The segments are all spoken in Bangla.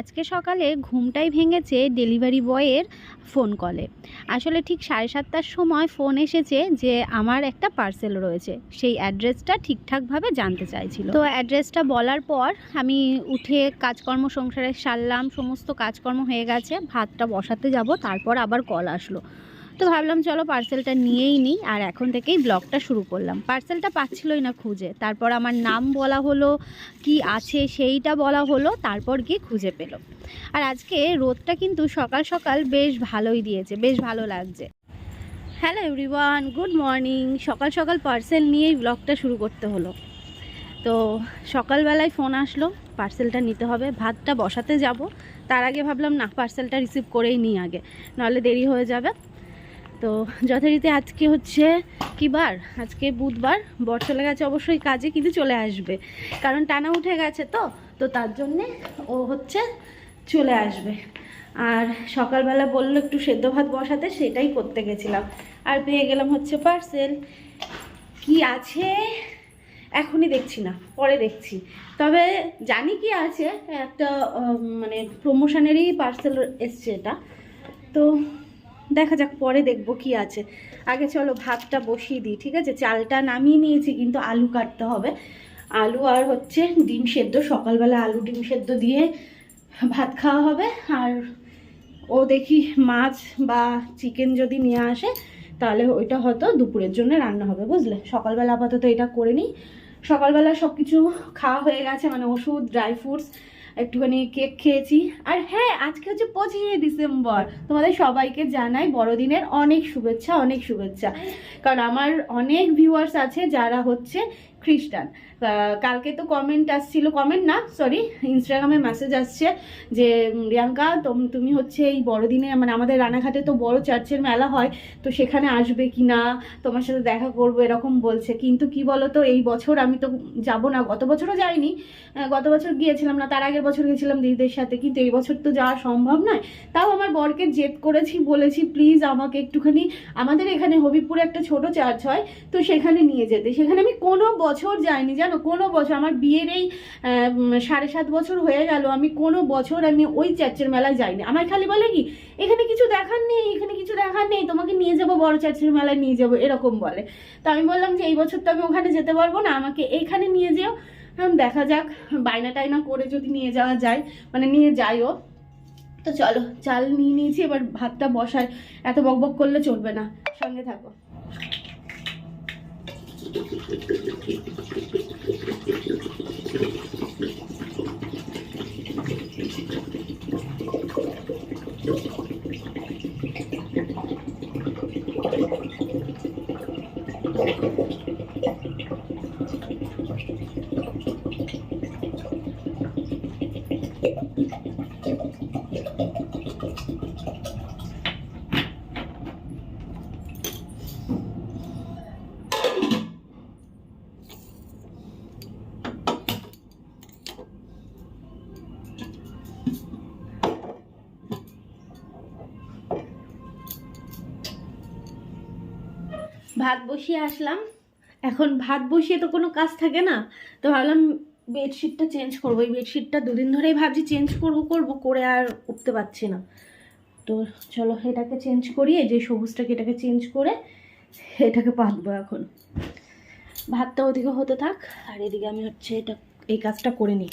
আজকে সকালে ঘুমটাই ভেঙেছে ডেলিভারি বয়ের ফোন কলে। আসলে ঠিক সাড়ে সাতটার সময় ফোন এসেছে যে আমার একটা পার্সেল রয়েছে। সেই অ্যাড্রেসটা ঠিকঠাকভাবে জানতে চাইছিল। তো অ্যাড্রেসটা বলার পর আমি উঠে কাজকর্ম সংসারে সারলাম, সমস্ত কাজকর্ম হয়ে গেছে, ভাতটা বসাতে যাব, তারপর আবার কল আসলো। তো ভাবলাম চলো পার্সেলটা নিয়েই নিই, আর এখন থেকেই ব্লগটা শুরু করলাম। পার্সেলটা পাচ্ছিলই না খুঁজে। তারপর আমার নাম বলা হলো, কি আছে সেইটা বলা হলো, তারপর গিয়ে খুঁজে পেল। আর আজকে রোদটা কিন্তু সকাল সকাল বেশ ভালোই দিয়েছে, বেশ ভালো লাগছে। হ্যালো এভরিওয়ান গুড মর্নিং সকাল সকাল পার্সেল নিয়েই ব্লগটা শুরু করতে হলো। তো সকালবেলায় ফোন আসলো পার্সেলটা নিতে হবে, ভাতটা বসাতে যাব। তার আগে ভাবলাম, না পার্সেলটা রিসিভ করেই নিই আগে। নাহলে দেরি হয়ে যাবে। তো যথারীতি আজকে হচ্ছে কি বার? আজকে বুধবার। বর চলে গেছে অবশ্যই কাজে কিন্তু চলে আসবে। কারণ টানা উঠে গেছে তো তো তার জন্যে ও হচ্ছে চলে আসবে। আর সকালবেলা বলল একটু সেদ্ধ ভাত বসাতে, সেটাই করতে গেছিলাম। আর পেয়ে গেলাম হচ্ছে পার্সেল কি আছে? এখনই দেখছি না, পরে দেখছি। তবে জানি কি আছে, একটা মানে প্রমোশনেরই পার্সেল এসছে এটা। তো দেখা যাক, পরে দেখব কি আছে। আগে চলো ভাতটা বসিয়ে দিই, ঠিক আছে? চালটা নামিয়ে নিয়েছি, কিন্তু আলু কাটতে হবে। আলু আর হচ্ছে ডিম সেদ্ধ, সকালবেলা আলু ডিম সেদ্ধ দিয়ে ভাত খাওয়া হবে। আর ও দেখি মাছ বা চিকেন যদি নিয়ে আসে, তাহলে ওইটা হয়তো দুপুরের জন্য রান্না হবে, বুঝলে? সকালবেলা আপাতত এটা করে নিই। সকালবেলা সব কিছু খাওয়া হয়ে গেছে মানে ওষুধ, ড্রাই ফ্রুটস একটুখানি কেক খেয়েছি। আর হ্যাঁ আজকে হচ্ছে পঁচিশে ডিসেম্বর। তোমাদের সবাইকে জানাই বড়দিনের অনেক শুভেচ্ছা অনেক শুভেচ্ছা। কারণ আমার অনেক ভিউয়ার্স আছে যারা হচ্ছে খ্রিস্টান। কালকে তো কমেন্ট আসছিল কমেন্ট না সরি ইনস্টাগ্রামে মেসেজ আসছে যে রিয়াঙ্কা, তোম- হচ্ছে এই বড়দিনে মানে আমাদের রানাঘাটে তো বড় চার্চের মেলা হয়, তো সেখানে আসবে কি না, তোমার সাথে দেখা করব, এরকম বলছে। কিন্তু কি বলো তো এই বছর আমি তো যাব না, গত বছরও যাইনি গত বছর গিয়েছিলাম না, তার আগের বছর গেছিলাম দিদিদের সাথে, কিন্তু এই বছর তো যাওয়া সম্ভব নয়। তাও আমার বরকে জেদ করেছি, বলেছি প্লিজ আমাকে একটুখানি, আমাদের এখানে হবিপুরে একটা ছোট চার্চ হয়, তো সেখানে নিয়ে যেতে। সেখানে আমি কোনো বছর যাইনি, জানো? কোনো বছর আমার বিয়ের এই সাড়ে সাত বছর হয়ে গেল, আমি কোনো বছর আমি ওই চার্চের মেলায় যাইনি। আমার খালি বলে কি, এখানে কিছু দেখার নেই, এখানে কিছু দেখার নেই, তোমাকে নিয়ে যাব, বড় চার্চের মেলায় নিয়ে যাব, এরকম বলে। তো আমি বললাম যে, এই বছর তো আমি ওখানে যেতে পারব না, আমাকে এইখানে নিয়ে যেও। দেখা যাক বায়না টায়না করে যদি নিয়ে যাওয়া যায় মানে নিয়ে যাইও। তো চলো, চাল নিয়ে নিয়েছি, এবার ভাতটা বসায়, এত বকবক করলে চলবে না, সঙ্গে থাকো। Thank you. ভাত বসিয়ে আসলাম। এখন ভাত বসিয়ে তো কোনো কাজ থাকে না। তো ভাবলাম বেডশিটটা চেঞ্জ করব। এই বেডশিটটা দুদিন ধরেই ভাবছি চেঞ্জ করব করব, করে আর উঠতে পারছি না। তো চলো এটাকে চেঞ্জ করি। এই যে সবুজটাকে এটাকে চেঞ্জ করে এটাকে পাতবো এখন। ভাতটা ওদিকে হতে থাক। আর এদিকে আমি হচ্ছে এটা, এই কাজটা করে নিই।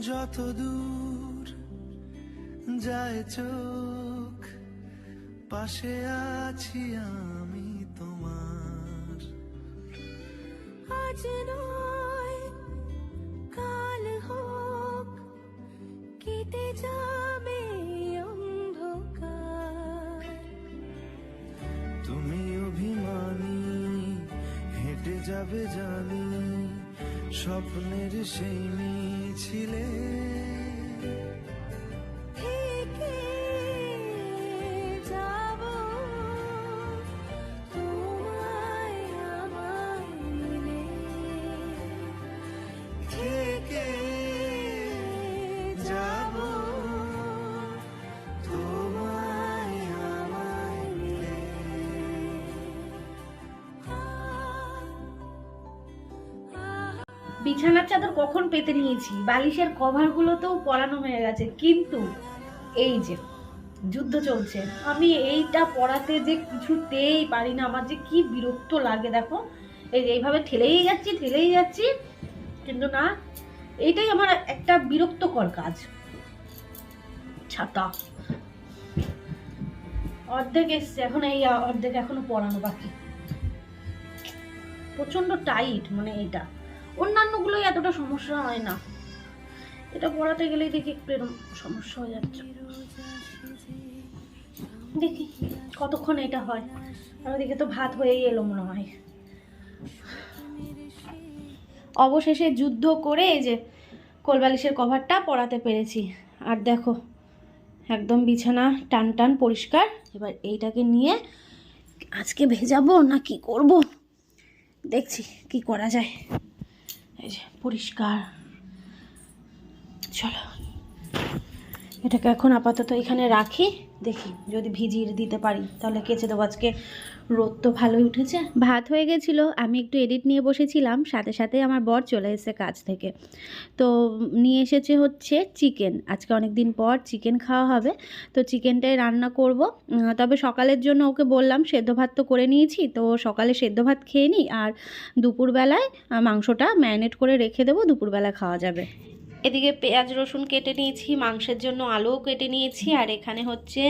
যত দূর যায় চোখ পাশে আছি আমি। বিছানার চাদর কখন পেতে নিয়েছি? বালিশের কভারগুলোতেও পরানো হয়ে গেছে। কিন্তু এই যে, যুদ্ধ চলছে। আমি এইটা পড়াতে যে কিছুতেই পারি না। আমার যে কি বিরক্ত লাগে, দেখো। এই যে, এইভাবে ঠেলেই যাচ্ছি ঠেলেই যাচ্ছি। কিন্তু না, এইটাই আমার একটা বিরক্তকর কাজ। ছাতা। অর্ধেক এসছে, এখন এই অর্ধেক এখনও পরানো বাকি। প্রচণ্ড টাইট মানে এটা অন্যান্যগুলোই এতটা সমস্যা হয় না। এটা পড়াতে গেলেই দেখি একটু এরকম সমস্যা হয়ে যাচ্ছে। দেখি কতক্ষণ এটা হয়। আর ওদিকে তো ভাত হয়েই এলো মনে হয়। অবশেষে যুদ্ধ করে এই যে কোলবালিশের কভারটা পরাতে পেরেছি। আর দেখো, একদম বিছানা টান টান পরিষ্কার। এবার এইটাকে নিয়ে আজকে ভেজাবো না কি করব? দেখছি কি করা যায়। এই যে পরিষ্কার। চলো। এটাকে এখন আপাতত এখানে রাখি, দেখি যদি ভিজিয়ে দিতে পারি। তাহলে কেচে দেবো। আজকে রোদ তো ভালোই উঠেছে। ভাত হয়ে গেছিল, আমি একটু এডিট নিয়ে বসেছিলাম, সাথে সাথে আমার বর চলে এসেছে কাজ থেকে। তো নিয়ে এসেছে হচ্ছে চিকেন। আজকে অনেক দিন পর চিকেন খাওয়া হবে। তো চিকেনটাই রান্না করব। তবে সকালের জন্য ওকে বললাম, সেদ্ধ ভাত তো করে নিয়েছি, তো সকালে সেদ্ধ ভাত খেয়ে নিই। আর দুপুরবেলায় মাংসটা ম্যারিনেট করে রেখে দেবো, দুপুরবেলা খাওয়া যাবে। এদিকে পেঁয়াজ, রসুন কেটে নিয়েছি, মাংসের জন্য আলুও কেটে নিয়েছি, আর এখানে হচ্ছে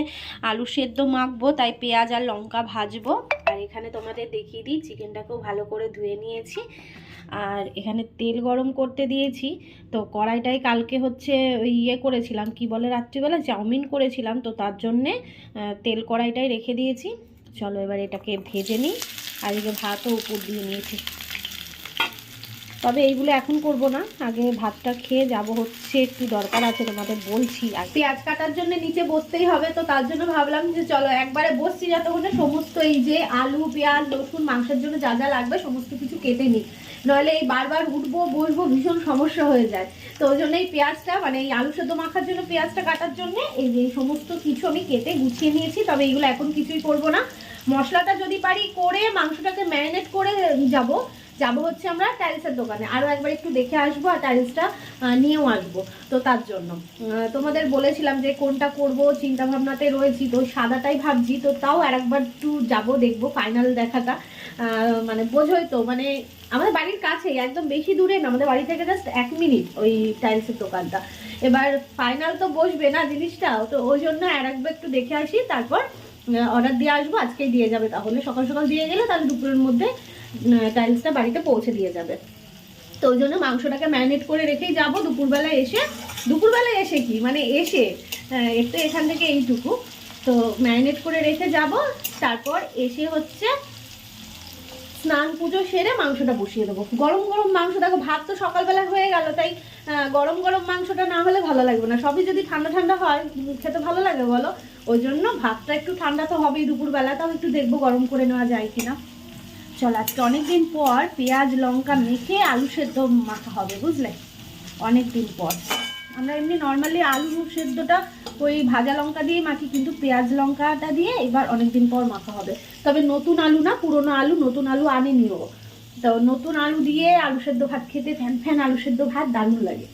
আলু সেদ্ধ মাখবো, তাই পেঁয়াজ আর লঙ্কা ভাজবো। আর এখানে তোমাদের দেখিয়ে দিই, চিকেনটাকেও ভালো করে ধুয়ে নিয়েছি। আর এখানে তেল গরম করতে দিয়েছি। তো কড়াইটাই কালকে হচ্ছে ইয়ে করেছিলাম, কি বলে রাত্রিবেলা? চাউমিন করেছিলাম, তো তার জন্যে তেল কড়াইটাই রেখে দিয়েছি। চলো এবার এটাকে ভেজে নিই। আর এদিকে ভাতও উপর দিয়ে নিয়েছি। তবে এইগুলো এখন করব না। আগে ভাতটা খেয়ে যাব হচ্ছে, একটু দরকার আছে তোমাদের বলছি আর পেঁয়াজ কাটার জন্য নিচে বসতেই হবে তো, তার জন্য ভাবলাম যে চলো একবারে বসছি যতক্ষণে সমস্ত এই যে আলু, পেঁয়াজ, রসুন, মাংসের জন্য যা যা লাগবে সমস্ত কিছু কেটে নিই। নইলে এই বারবার উঠবো, বসবো, ভীষণ সমস্যা হয়ে যায়। তো ওই জন্য এই পেঁয়াজটা মানে এই আলু সেদ্ধ মাখার জন্য পেঁয়াজটা কাটার জন্য এই যে সমস্ত কিছু আমি কেটে গুছিয়ে নিয়েছি, তবে এইগুলো এখন কিছুই করব না। মশলাটা যদি পারি করে মাংসটাকে ম্যারিনেট করে যাব যাব হচ্ছে আমরা টাইলসের দোকানে। আরও একবার একটু দেখে আসব আর টাইলসটা নিয়েও আসব। তো তার জন্য। তোমাদের বলেছিলাম যে কোনটা করব চিন্তা ভাবনাতে রয়েছি, তো সাদাটাই ভাবছি। তো তাও আর একবার একটু যাব, দেখব ফাইনাল দেখাটা। মানে বোঝোই তো মানে আমাদের বাড়ির কাছেই, একদম বেশি দূরে না, আমাদের বাড়ি থেকে জাস্ট এক মিনিট ওই টাইলসের দোকানটা। এবার ফাইনাল তো বসবে না জিনিসটা, তো ওই জন্য আর একবার একটু দেখে আসি, তারপর অর্ডার দিয়ে আসব, আজকেই দিয়ে যাবে তাহলে। সকাল সকাল দিয়ে গেলে তাহলে দুপুরের মধ্যে টাইলসটা বাড়িতে পৌঁছে দিয়ে যাবে। তো ওই জন্য মাংসটাকে ম্যারিনেট করে রেখেই যাব। দুপুরবেলায় এসে দুপুরবেলায় এসে কি? মানে এসে একটু এখান থেকে এইটুকু। তো ম্যারিনেট করে রেখে যাব। তারপর এসে হচ্ছে স্নান পুজো সেরে মাংসটা বসিয়ে দেবো। গরম গরম মাংস দেখো ভাত তো সকালবেলা হয়ে গেল, তাই গরম গরম মাংসটা না হলে ভালো লাগবে না। সবই যদি ঠান্ডা ঠান্ডা হয়, খেতে ভালো লাগে বলো। ওই জন্য ভাতটা একটু ঠান্ডা তো হবেই দুপুরবেলা, তাও একটু দেখব গরম করে নেওয়া যায় কিনা। চল, আজকে অনেকদিন পর পেঁয়াজ, লঙ্কা মেখে আলু সেদ্ধ মাখা হবে, বুঝলে? অনেক দিন পর। আমরা এমনি নর্মালি আলু সেদ্ধটা ওই ভাজা লঙ্কা দিয়ে মাখি, কিন্তু পেঁয়াজ লঙ্কাটা দিয়ে এবার অনেক দিন পর মাখা হবে। তবে নতুন আলু না, পুরনো আলু, নতুন আলু আনিনিও। তো নতুন আলু দিয়ে আলু সেদ্ধ ভাত খেতে ফ্যান ফ্যান আলু সেদ্ধ ভাত দারুণ লাগে।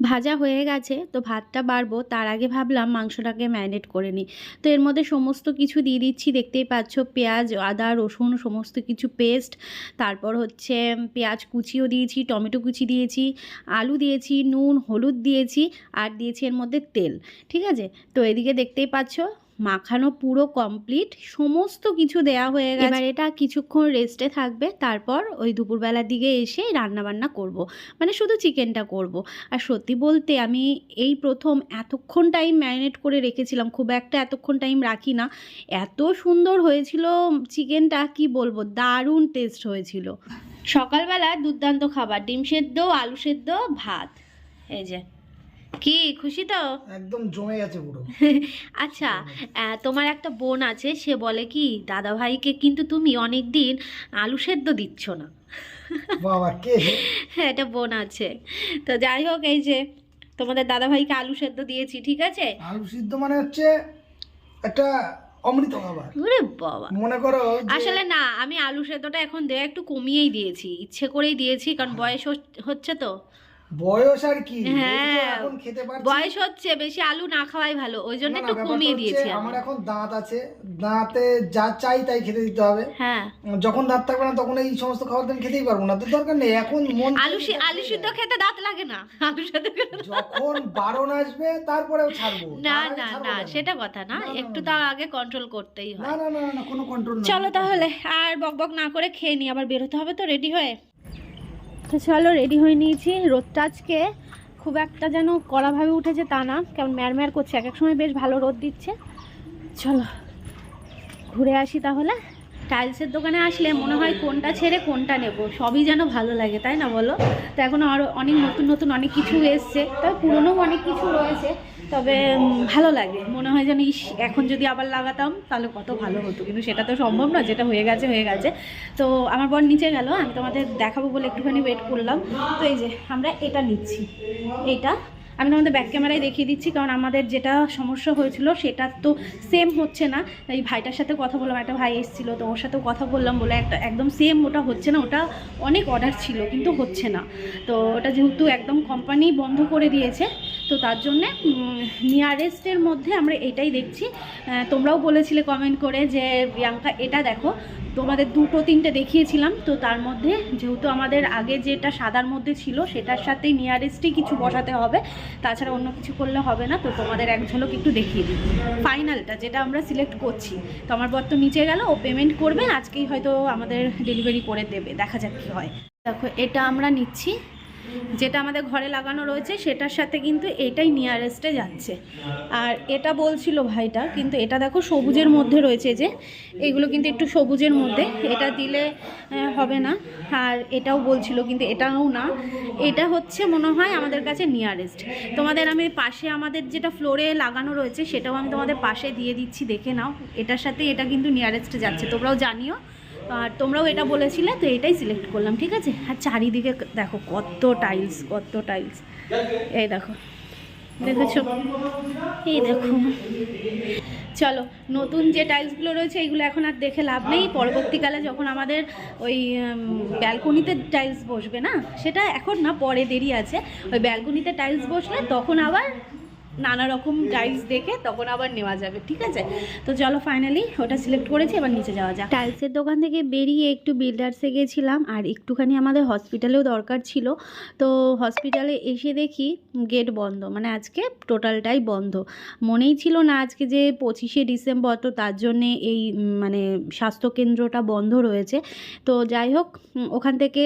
ভাজা হয়ে গেছে, তো ভাতটা বাড়বো। তার আগে ভাবলাম মাংসটাকে ম্যারিনেট করে নিই। তো এর মধ্যে সমস্ত কিছু দিয়ে দিচ্ছি, দেখতেই পাচ্ছ, পেঁয়াজ, আদা, রসুন, সমস্ত কিছু পেস্ট তারপর হচ্ছে পেঁয়াজ কুচিও দিয়েছি, টমেটো কুচি দিয়েছি, আলু দিয়েছি, নুন, হলুদ দিয়েছি, আর দিয়েছি এর মধ্যে তেল, ঠিক আছে? তো এদিকে দেখতেই পাচ্ছ মাখানো পুরো কমপ্লিট সমস্ত কিছু দেয়া হয়ে গেছে। এবার এটা কিছুক্ষণ রেস্টে থাকবে, তারপর ওই দুপুরবেলার দিকে এসে রান্না বান্না করব। মানে শুধু চিকেনটা করব। আর সত্যি বলতে আমি এই প্রথম এতক্ষণ টাইম ম্যারিনেট করে রেখেছিলাম, খুব একটা এতক্ষণ টাইম রাখি না। এত সুন্দর হয়েছিল চিকেনটা কি বলব, দারুণ টেস্ট হয়েছিল। সকালবেলা দুর্দান্ত খাবার, ডিম সেদ্ধ, আলু সেদ্ধ, ভাত। এই যে। কি খুশি তো? একদম জমে গেছে পুরো। আচ্ছা তোমার একটা বোন আছে সে বলে কি দাদা ভাইকে কিন্তু তুমি অনেক দিন আলু সেদ্ধ দিচ্ছ না। বাবা কে? হ্যাঁ এটা বোন আছে। তো যাই হোক এই যে তোমাদের দাদা ভাইকে আলু সেদ্ধ দিয়েছি ঠিক আছে? আলু সিদ্ধ মানে হচ্ছে একটা অমৃত খাবার। ওরে বাবা। মনে করো আসলে না আমি আলু সেদ্ধটা এখন দেওয়া একটু কমিয়েই দিয়েছি ইচ্ছে করেই দিয়েছি কারণ বয়স হচ্ছে তো। বয়স আর কি? হ্যাঁ। এখন খেতে পারছি। বয়স হচ্ছে বেশি আলু না খাওয়াই ভালো ওই জন্য একটু কমিয়ে দিয়েছি আমার এখন দাঁত আছে। দাঁতে যা চাই তাই খেতে দিতে হবে। হ্যাঁ। যখন দাঁত থাকবে না তখন এই সমস্ত খাবার খেতেই পারব না। তো দরকার নেই এখন মন আলু আলু সিদ্ধ খেতে দাঁত লাগে না। আলু সেদ্ধ যখন বারণ আসবে তারপরেও ছাড়বো। না না না সেটা কথা না। একটু। তার আগে কন্ট্রোল করতেই হয়। না না না কোনো কন্ট্রোল না। চলো তাহলে আর বকবক না করে খেয়ে নি আবার বেরোতে হবে তো রেডি হয়ে? তো চলো রেডি হয়ে নিয়েছি। রোদটা আজকে খুব একটা যেন কড়াভাবে উঠেছে তা না। কেমন ম্যারম্যার করছে, এক এক সময় বেশ ভালো রোদ দিচ্ছে। চলো, ঘুরে আসি তাহলে। টাইলসের দোকানে আসলে মনে হয় কোনটা ছেড়ে কোনটা নেব, সবই যেন ভালো লাগে, তাই না বলো? তো এখন আরও অনেক নতুন নতুন অনেক কিছু এসছে তবে পুরনো অনেক কিছু রয়েছে। তবে ভালো লাগে। মনে হয় যেন, ইস, এখন যদি আবার লাগাতাম, তাহলে কত ভালো হতো। কিন্তু সেটা তো সম্ভব না যেটা হয়ে গেছে হয়ে গেছে। তো আমার বর নিচে গেল, আমি তোমাদের দেখাবো বলে একটুখানি ওয়েট করলাম। তো এই যে, আমরা এটা নিচ্ছি। এইটা আমি তোমাদের ব্যাক ক্যামেরায় দেখিয়ে দিচ্ছি, কারণ আমাদের যেটা সমস্যা হয়েছিল, সেটা তো সেম হচ্ছে না। এই ভাইটার সাথে কথা বললাম, একটা ভাই এসেছিল, তো ওর সাথেও কথা বললাম বলে একটা একদম সেম ওটা হচ্ছে না, ওটা অনেক অর্ডার ছিল, কিন্তু হচ্ছে না। তো ওটা যেহেতু একদম কোম্পানি বন্ধ করে দিয়েছে তো তার জন্যে নিয়ারেস্টের মধ্যে আমরা এটাই দেখছি। তোমরাও বলেছিলে কমেন্ট করে যে, প্রিয়াঙ্কা, এটা দেখো, তোমাদের দুটো তিনটে দেখিয়েছিলাম। তো তার মধ্যে যেহেতু আমাদের আগে যেটা সাদার মধ্যে ছিল, সেটার সাথেই নিয়ারেস্টই কিছু বসাতে হবে। তাছাড়া অন্য কিছু করলে হবে না, তো তোমাদের এক ঝলক একটু দেখিয়ে দিই। ফাইনালটা যেটা আমরা সিলেক্ট করছি। তো আমার বর তো নিচে গেল, ও পেমেন্ট করবে, আজকেই হয়তো আমাদের ডেলিভারি করে দেবে। দেখা যাক কী হয়। দেখো, এটা আমরা নিচ্ছি। যেটা আমাদের ঘরে লাগানো রয়েছে, সেটার সাথে কিন্তু এটাই নিয়ারেস্টে যাচ্ছে। আর এটা বলছিল ভাইটা, কিন্তু এটা দেখো সবুজের মধ্যে রয়েছে যে, এগুলো কিন্তু একটু সবুজের মধ্যে, এটা দিলে হবে না। আর এটাও বলছিল, কিন্তু এটাও না। এটা হচ্ছে মনে হয় আমাদের কাছে নিয়ারেস্ট। তোমাদের আমি পাশে আমাদের যেটা ফ্লোরে লাগানো রয়েছে, সেটাও আমি তোমাদের পাশে দিয়ে দিচ্ছি, দেখে নাও। এটার সাথে এটা কিন্তু নিয়ারেস্টে যাচ্ছে, তোমরাও জানিও। আর তোমরাও এটা বলেছিলে, তো এটাই সিলেক্ট করলাম, ঠিক আছে? আর চারিদিকে দেখো কত টাইলস কত টাইলস এই দেখো, দেখেছ? এই দেখো। চলো, নতুন যে টাইলসগুলো রয়েছে এইগুলো এখন আর দেখে লাভ নেই। পরবর্তীকালে যখন আমাদের ওই ব্যালকনিতে টাইলস বসবে না, সেটা এখন না, পরে দেরি আছে। ওই ব্যালকনিতে টাইলস বসলে তখন আবার নানা রকম টাইলস দেখে তখন আবার নেওয়া যাবে, ঠিক আছে? তো চলো ফাইনালি ওটা সিলেক্ট করেছি, এবার নিচে যাওয়া যাক। টাইলসের দোকান থেকে বেরিয়ে একটু বিল্ডার্সে গেছিলাম, আর একটুখানি আমাদের হসপিটালেও দরকার ছিল। তো হসপিটালে এসে দেখি গেট বন্ধ মানে আজকে টোটালটাই বন্ধ। মনেই ছিল না আজকে যে পঁচিশে ডিসেম্বর, তো তার জন্যে এই মানে স্বাস্থ্যকেন্দ্রটা বন্ধ রয়েছে। তো যাই হোক ওখান থেকে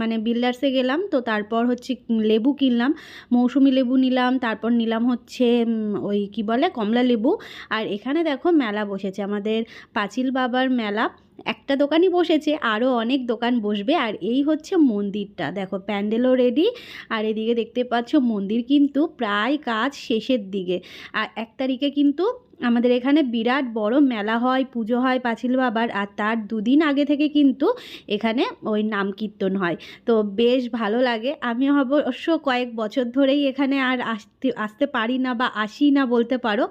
মানে বিল্ডার্সে গেলাম, তো তারপর হচ্ছে লেবু কিনলাম, মৌসুমি লেবু নিলাম, তারপর নিলাম হচ্ছে উম, ওই কি বলে কমলা লেবু। আর এখানে দেখো মেলা বসেছে। আমাদের পাঁচিল বাবার মেলা একটা দোকানই বসেছে আরও অনেক দোকান বসবে। আর এই হচ্ছে মন্দিরটা। দেখো প্যান্ডেলও রেডি আর এদিকে দেখতে পাচ্ছ মন্দির কিন্তু প্রায় কাজ শেষের দিকে। আর এক তারিখে কিন্তু আমাদের এখানে বিরাট বড় মেলা হয়, পুজো হয় পাঁচিল বাবার আর তার দুদিন আগে থেকে কিন্তু এখানে ওই নাম কীর্তন হয়। তো বেশ ভালো লাগে। আমি অবশ্য কয়েক বছর ধরেই এখানে আর আসতে আসতে পারি না বা আসি না বলতে পারো।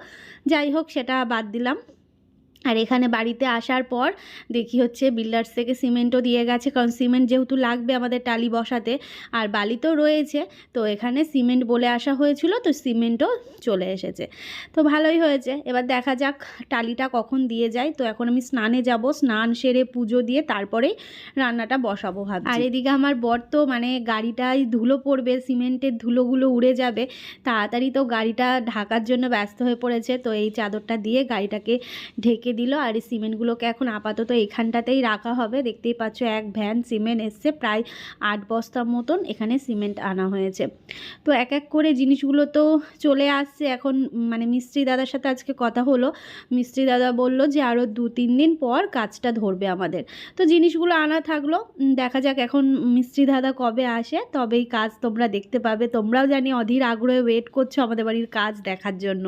যাই হোক, সেটা বাদ দিলাম। আর এখানে বাড়িতে আসার পর দেখি হচ্ছে বিল্ডার্স থেকে সিমেন্টও দিয়ে গেছে, কারণ সিমেন্ট যেহেতু লাগবে আমাদের টালি বসাতে, আর বালি তো রয়েছে, তো এখানে সিমেন্ট বলে আসা হয়েছিল, তো সিমেন্টও চলে এসেছে। তো ভালোই হয়েছে, এবার দেখা যাক টালিটা কখন দিয়ে যায়, তো এখন আমি স্নানে যাব, স্নান সেরে পুজো দিয়ে তারপরেই রান্নাটা বসাবো ভাবছি। আর এদিকে আমার বর তো মানে গাড়িটাই ধুলো পড়বে, সিমেন্টের ধুলোগুলো উড়ে যাবে, তাড়াতাড়ি তো গাড়িটা ঢাকার জন্য ব্যস্ত হয়ে পড়েছে, তো এই চাদরটা দিয়ে গাড়িটাকে ঢেকে দিল আর এই সিমেন্টগুলোকে এখন আপাতত এখানটাতেই রাখা হবে। দেখতেই পাচ্ছ এক ভ্যান সিমেন্ট এসছে, প্রায় আট বস্তার মতন এখানে সিমেন্ট আনা হয়েছে। তো এক এক করে জিনিসগুলো তো চলে আসছে। এখন মানে মিস্ত্রি দাদার সাথে আজকে কথা হলো। মিস্ত্রি দাদা বলল যে আরও দু তিন দিন পর কাজটা ধরবে আমাদের। তো জিনিসগুলো আনা থাকল। দেখা যাক এখন মিস্ত্রি দাদা কবে আসে। তবেই কাজ তোমরা দেখতে পাবে। তোমরাও জানি অধীর আগ্রহে ওয়েট করছ আমাদের বাড়ির কাজ দেখার জন্য।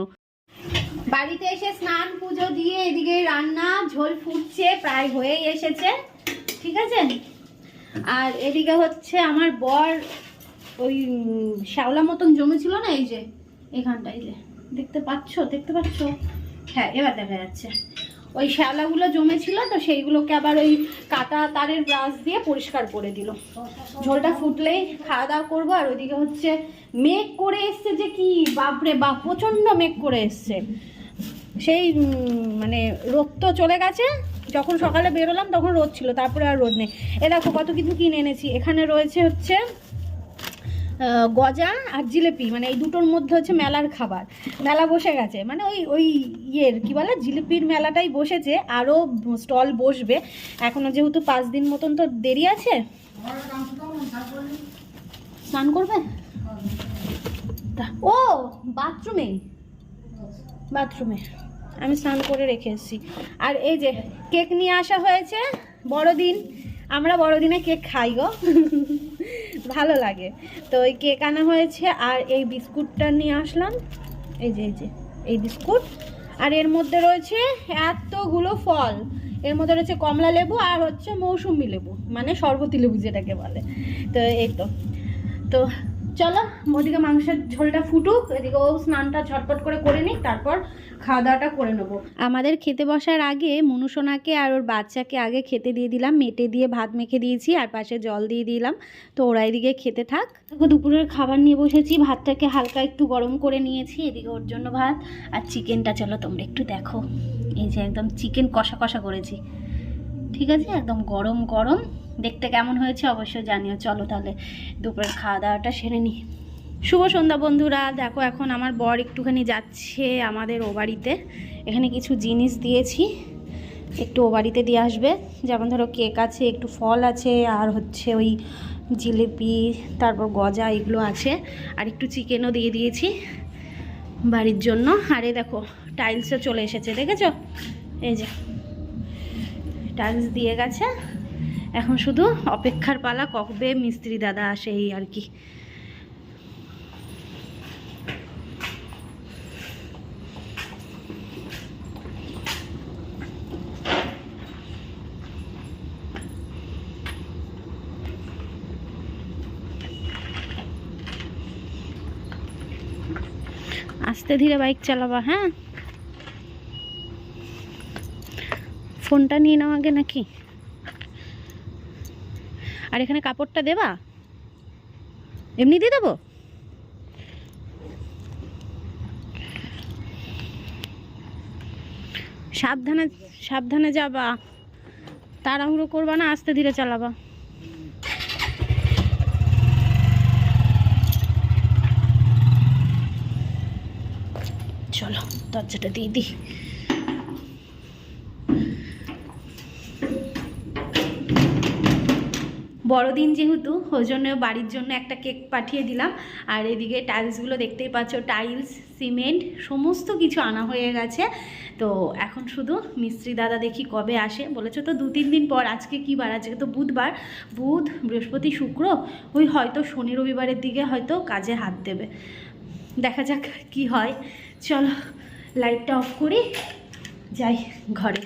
বাড়িতে এসে স্নান পুজো দিয়ে এদিকে রান্না, ঝোল ফুটছে, প্রায় হয়েই এসেছে, ঠিক আছে? আর এদিকে হচ্ছে আমার বর ওই শ্যাওলা মতন জমেছিল না, এই যে এখানটা এই যে, দেখতে পাচ্ছ? দেখতে পাচ্ছ? হ্যাঁ এবার দেখা যাচ্ছে। ওই শ্যাওলাগুলো জমেছিল তো, সেইগুলোকে আবার ওই কাটা তারের ব্রাশ দিয়ে পরিষ্কার করে দিল। ঝোলটা ফুটলেই খাওয়া দাওয়া করব, আর ওইদিকে হচ্ছে মেঘ করে এসছে যে কি, বাপরে বাপ, প্রচণ্ড মেঘ করে এসছে। সেই মানে রোদ তো চলে গেছে। যখন সকালে বেরোলাম তখন রোদ ছিল, তারপরে আর রোদ নেই। এ দেখো কত কিছু কিনে এনেছি। এখানে রয়েছে হচ্ছে গজা আর জিলেপি। মানে এই দুটোর মধ্যে হচ্ছে মেলার খাবার। মেলা বসে গেছে। মানে ওই ওই ইয়ের, কী বলে? জিলিপির মেলাটাই বসেছে। আরও স্টল বসবে। এখনও যেহেতু পাঁচ দিন মতন তো দেরি আছে। স্নান করবে? ও, বাথরুমে। বাথরুমে। আমি স্নান করে রেখে এসেছি। আর এই যে কেক নিয়ে আসা হয়েছে, বড়দিন। আমরা বড়দিনে কেক খাই গো। ভালো লাগে। তো ওই কেক আনা হয়েছে, আর এই বিস্কুটটা নিয়ে আসলাম। এই যে এই যে, এই বিস্কুট। আর এর মধ্যে রয়েছে এতগুলো ফল। এর মধ্যে রয়েছে কমলা লেবু আর হচ্ছে মৌসুমি লেবু মানে শরবতি লেবু যেটাকে বলে। তো এই তো। তো চলো ওদিকে মাংসের ঝোলটা ফুটুক এদিকে ও স্নানটা ঝটপট করে করে নিক তারপর খাওয়া দাওয়াটা করে নেব। আমাদের খেতে বসার আগে মনুসোনাকে আর ওর বাচ্চাকে আগে খেতে দিয়ে দিলাম মেটে দিয়ে ভাত মেখে দিয়েছি আর পাশে জল দিয়ে দিলাম। তো ওরা এদিকে খেতে থাক। দেখো দুপুরের খাবার নিয়ে বসেছি ভাতটাকে হালকা একটু গরম করে নিয়েছি এদিকে ওর জন্য ভাত আর চিকেনটা চলো তোমরা একটু দেখো। এই যে একদম চিকেন কষা কষা করেছি। ঠিক আছে? একদম গরম গরম। দেখতে কেমন হয়েছে অবশ্যই জানিও। চলো তাহলে দুপুরের খাওয়া দাওয়াটা সেরে নিই। শুভ সন্ধ্যা বন্ধুরা। দেখো এখন আমার বর একটুখানি যাচ্ছে আমাদের ও বাড়িতে। এখানে কিছু জিনিস দিয়েছি। একটু ও বাড়িতে দিয়ে আসবে। যেমন ধরো কেক আছে, একটু ফল আছে, আর হচ্ছে ওই জিলিপি, তারপর গজা এগুলো আছে। আর একটু চিকেনও দিয়ে দিয়েছি বাড়ির জন্য। আরে দেখো টাইলসও চলে এসেছে, দেখেছ? এই যে। টাইলস দিয়ে গেছে। এখন শুধু অপেক্ষার পালা কবে মিস্ত্রি দাদা আসে এই আর কি। আস্তে ধীরে বাইক চালাবা হ্যাঁ? ফোনটা নিয়ে নাও আগে নাকি? আর এখানে কাপড়টা দেবা? এমনি দিয়ে দেবো? সাবধানে সাবধানে যাবা। তাড়াহুড়ো করবা না, আস্তে ধীরে চালাবা। চলো, দরজাটা দিয়ে দিই। বড়দিন যেহেতু, ওই জন্য বাড়ির জন্য একটা কেক পাঠিয়ে দিলাম। আর এদিকে টাইলসগুলো দেখতেই পাচ্ছ টাইলস সিমেন্ট সমস্ত কিছু আনা হয়ে গেছে। তো এখন শুধু মিস্ত্রি দাদা দেখি কবে আসে। বলেছে তো দু তিন দিন পর, আজকে কি বার? আজকে তো বুধবার। বুধ, বৃহস্পতি, শুক্র, ওই হয়তো শনি রবিবারের দিকে হয়তো কাজে হাত দেবে। দেখা যাক কি হয়। চলো লাইটটা অফ করি। যাই, ঘরে।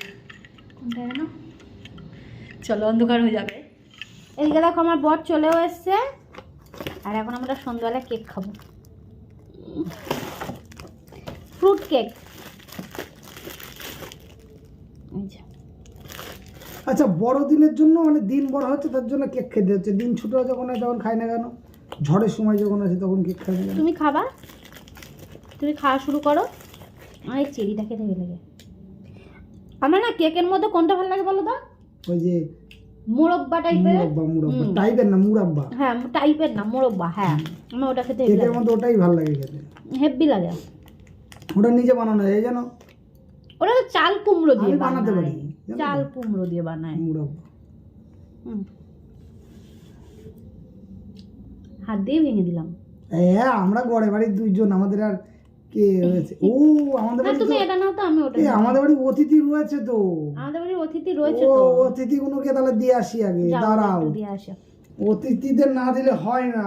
কোনটা যেন? চলো, অন্ধকার হয়ে যাবে। এদিকে দেখো আমার বর চলেও এসছে। আর এখন আমরা সন্ধ্যাবেলা কেক খাব। ফ্রুট কেক আচ্ছা বড়দিনের জন্য মানে দিন বড় হচ্ছে তার জন্য কেক খেতে হচ্ছে। দিন ছোট যখন হয় তখন খাই না কেন? ঝড়ের সময় যখন আছে তখন কেক খাই না তুমি খাবা। তুমি খাওয়া শুরু করো। আমার এই চেরিটা খেতে ভালো লাগে। আমার না কেকের মধ্যে কোনটা ভালো লাগে বলো তো? ওই যে মোরব্বা টাইপের মুরাব্বা মুরাব্বা। টাইপের না মুরাব্বা? হ্যাঁ টাইপের না মোরব্বা হ্যাঁ। আমার ওটা খেতে লাগে। মধ্যে ওটাই ভালো লাগে খেতে। হেব্বি লাগে। ওটা নিজে বানানো যায় জানো? ওটা তো চাল কুমড়ো দিয়ে বানাতে পারি, চাল কুমড়ো দিয়ে বানায়। মুরাব্বা। হাত দিয়ে ভেঙে দিলাম। হ্যাঁ আমরা গড়ে বাড়ির দুইজন আমাদের আর কে রয়েছে? ও আমাদের বাড়ি তুমি এটা নাও তো আমি ওটা আমাদের বাড়ি অতিথি রয়েছে তো। আমাদের বাড়ির অতিথি রয়েছে তো। অতিথি গুলোকে তাহলে দিয়ে আসি আগে দাঁড়াও। দিয়ে আসো। অতিথিদের না দিলে হয় না।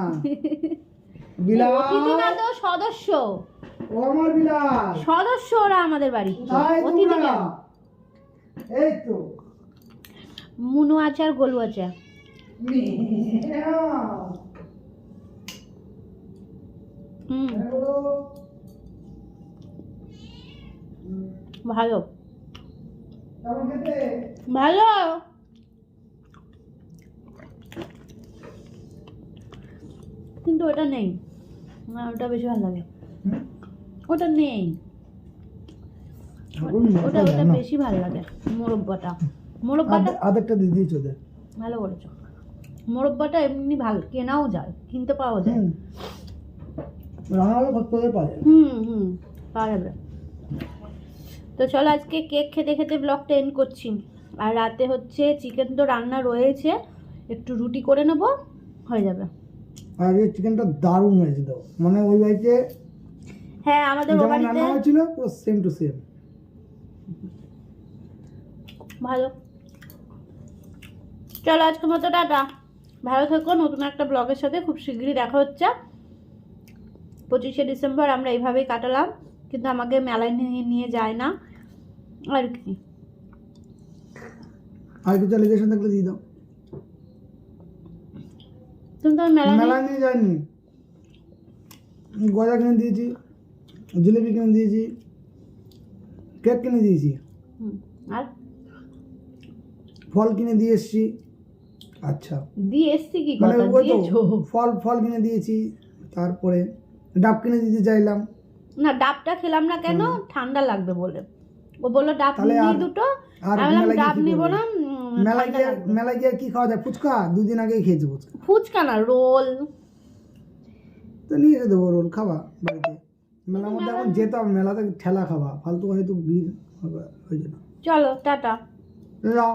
বিলাস। অতিথি না তো সদস্য। ও আমার বিলাস। সদস্য ওরা আমাদের কোথায় অতিথি? কেন? এই তো। মুনু আছে আর গোলু মিয়াও। হুম। ভালো। ভালো। কিন্তু ওটা নেই। না ওটা বেশি ভালো লাগে। ওটা নেই। ওটা ওটা বেশি ভালো লাগে মোরব্বাটা মোরব্বাটা আধ- আধেকটা দিয়ে দিয়েছ ওদের? ভালো করেছ। মোরব্বাটা এমনি ভালো কেনাও যায় কিনতে পাওয়া যায়। রান্নাঘরে কত পাওয়া যায়। হুম হুম পাওয়া যাবে। তো চলো আজকে কেক খেতে খেতে ব্লগটা এন্ড করছি। আর রাতে হচ্ছে চিকেন তো রান্না রয়েছে একটু রুটি করে নেব হয়ে যাবে। আর এই চিকেনটা দারুণ হয়েছে তো। মানে ওই বাড়িতে হ্যাঁ আমাদের বাড়িতে রান্না হয়েছিল পুরো সেম টু সেম ভালো। চলো আজকের মতো টাটা। ভালো থেকো নতুন একটা ব্লগের সাথে খুব শীঘ্রই দেখা হচ্ছে। পঁচিশে ডিসেম্বর আমরা এইভাবেই কাটালাম। কিন্তু আমাকে মেলায় নিয়ে নিয়ে যায় না। আর কি। আর কিছু অ্যালিগেশন থাকলে দিয়ে দাও। তুমি তো মেলায় মেলা নিয়ে- যায়নি। গজা কিনে দিয়েছি জিলিপি কিনে দিয়েছি কেক কিনে দিয়েছি। আর? ফল কিনে দিয়ে এসছি। আচ্ছা। দিয়ে এসছি কি মানে ওই তো ফল ফল কিনে দিয়েছি তারপরে ডাব কিনে দিতে চাইলাম। না ডাবটা খেলাম না কেন? ঠান্ডা লাগবে বলে। ও বলল ডাব নিয়ে দুটো। আমি বললাম ডাব নিব না মেলায় গিয়ে মেলায় গিয়ে কি খাওয়া যায়? ফুচকা? দুদিন আগেই খেয়েছি ফুচকা ফুচকা না রোল। তো নিয়ে যেতে দেবো রোল খাবা বাড়িতে। মেলার মধ্যে এখন যেতে হবে মেলাতে ঠেলা খাবা। ফালতু হয়তো ভিড় হবে ওই জন্য। চলো টাটা। যাও